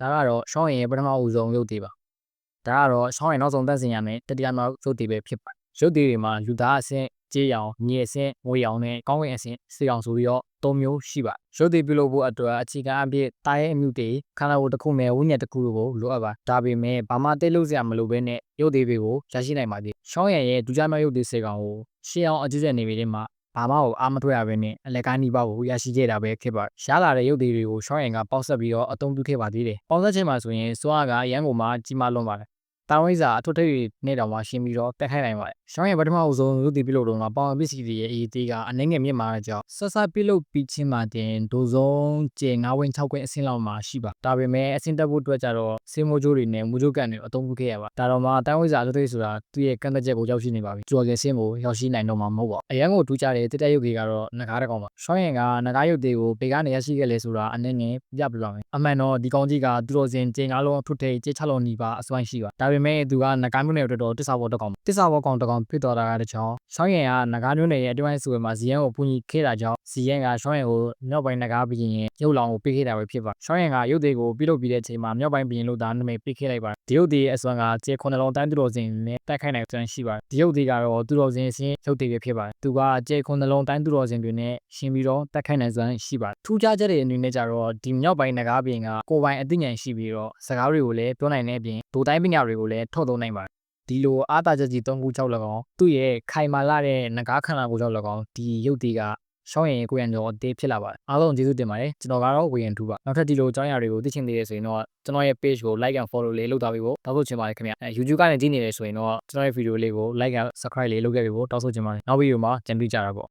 ဒါကတော့ရှောင်းရင်ရဲ့ပထမဦးဆုံးရုပ်သေးပါဒါကတော့ရှောင်းရင်နောက်ဆုံးတတ်စင်ရမယ်တတိယမြောက်ရုပ်သေးပဲဖြစ်ပါတယ်ရုပ်သေးတွေမှာလူသားအဆင့်ကြေးရောင်ညေအဆင့်ငွေရောင်နဲ့ကောင်းကင်အဆင့်စေရောင်ဆိုပြီးတော့သုံးမျိုးရှိပါတယ်ရုပ်သေးပြုလုပ်ဖို့အတွက်အခြေခံအဖြစ်တာရဲ့အမှုတွေခန္ဓာကိုယ်တစ်ခုနဲ့ဝိညာဉ်တစ်ခုကိုလိုအပ်ပါဒါပေမဲ့ဘာမှတိတ်လို့စရာမလိုဘဲနဲ့ရုပ်သေးတွေကိုရရှိနိုင်ပါသေးရှောင်းရံရဲ့ဒူးကြမြောက်ရုပ်သေးစေကောင်ကိုရှင်းအောင်အကျဉ်းချက်နေပြီးတဲ့မှာ ဘာမှကိုအားမထွက်ရဘဲနဲ့အလက်ကိုင်းနီးပါးကိုရရှိခဲ့တာပဲဖြစ်ပါတယ်ရှားလာတဲ့ရုပ်သေးတွေကိုရှောင်းရံကပေါက်ဆက်ပြီးတော့အသုံးပြုခဲ့ပါသေးတယ်ပေါက်ဆက်ခြင်းမှာဆိုရင်စွမ်းအားကရန်ကုန်မှာကြီးမားလွန်ပါတယ် တာဝိဇာအထွတ်ထိပ်နဲ့တောင်မှရှင်းပြီးတော့တက်ခိုင်းနိုင်ပါတယ်။ရှောင်းရဲ့ပထမအဆုံးရုပ်တည်ပြုလုပ်တော့ကပေါင်ပစ္စည်းတွေရဲ့အရေးသေးကအနှဲငယ်မြင့်မာတဲ့ကြောင့်ဆက်ဆက်ပြုလုပ်ပြီးချင်းမှတင်ဒိုဆုံးကျေ9ဝင်း6ခွင်းအဆင့်လောက်မှာရှိပါ။ဒါပေမဲ့အဆင့်တက်ဖို့အတွက်ကြတော့စေမိုးကြိုးတွေနဲ့မူကြိုးကန်တွေအသုံးပြုခဲ့ရပါ။ဒါတော့မှတာဝိဇာအထွတ်ထိပ်ဆိုတာသူ့ရဲ့ကန့်သက်ချက်ကိုရောက်ရှိနေပါပြီ။ကျော်ကယ်ဆင်းကိုရောက်ရှိနိုင်တော့မှာမဟုတ်ပါဘူး။အရန်ကိုထူးခြားတဲ့တက်တက်ရုပ်တွေကတော့ငကားတစ်ကောင်ပါ။ရှောင်းရင်ကငကားရုပ်တွေကိုပေကနေရရှိခဲ့လေဆိုတာအနှဲငယ်ပြပြပါမယ်။အမှန်တော့ဒီကောင်ကြီးကသူတော်စင်ကျေ9လုံးထွတ်ထိပ်ကျေ6လုံးနီးပါအစွမ်းရှိပါ။ဒါပေမဲ့သူကငကားမျိုးနယ်အတွက်တော့တစ္ဆာဘောတစ်ကောင်တစ္ဆာဘောကောင်တစ်ကောင်ဖြစ်တော်တာကတချောင်းရှောင်းရင်ကငကားမျိုးနယ်ရဲ့အတွင်းဆိုမှာဇီယန်ကိုပူညီခဲ့တာကြောင့်ဇီယန်ကရှောင်းရင်ကိုမြောက်ပိုင်းငကားပြီးရင်ရုပ်လောင်ကိုပေးခဲ့တာပဲဖြစ်ပါရှောင်းရင်ကရုပ်တွေကိုပြုလုပ်ပြီးတဲ့အချိန်မှာမြောက်ပိုင်းပြီးရင်လို့ဒါနာမည်ပေးခဲ့လိုက်ပါဒီရုပ်တွေရဲ့အစွမ်းကကျေ9လုံးတန်းသူတော်စင်နဲ့ တိုက်ခိုက်နိုင်စွမ်းရှိပါတယ်ဒီရုပ်တွေကတော့သူတော်စင်အစင်းရုပ်တွေပဲဖြစ်ပါတယ်သူကကျေ9လုံးတန်းသူတော်စင်တွေနဲ့ရှင်းပြီးတော့တိုက်ခိုက်နိုင်စွမ်းရှိပါတယ်ထူးခြားချက်တွေအနေနဲ့ကြတော့ဒီမြောက်ပိုင်းငကားပြီးရင်ကကိုယ်ပိုင်အသိဉာဏ်ရှိပြီးတော့စကားတွေကိုလည်းပြောနိုင်တဲ့အပြင်ဒိုတိုင်းပညာတွေကိုလည်းထုတ်သုံးနိုင်ပါတယ်ဒီလိုအားတာချက်ကြီး၃ခု၆၎င်းသူ့ရဲ့ခိုင်မာလာတဲ့ငကားခန္ဓာကိုယ်၆၎င်းဒီရုပ်တွေက ရှောင်းရင်ကိုရံကျော်အသေးဖြစ်လာပါတယ်အားလုံးကျေးဇူးတင်ပါတယ်ကျွန်တော်ကတော့ဝေယံထူးပါနောက်ထပ်ဒီလိုအကြောင်းအရာတွေကိုသိချင်သေးတယ်ဆိုရင်တော့ကျွန်တော်ရဲ့ page ကို like and follow လေးလုပ်ထားပေးဖို့တောင်းဆိုချင်ပါတယ်ခင်ဗျအဲ YouTube ကနေကြည့်နေတယ်ဆိုရင်တော့ကျွန်တော်ရဲ့ video လေးကို like and subscribe လေးလုပ်ခဲ့ပေးဖို့တောင်းဆိုချင်ပါတယ်နောက်ဗီဒီယိုမှာကြံတွေ့ကြတာပေါ့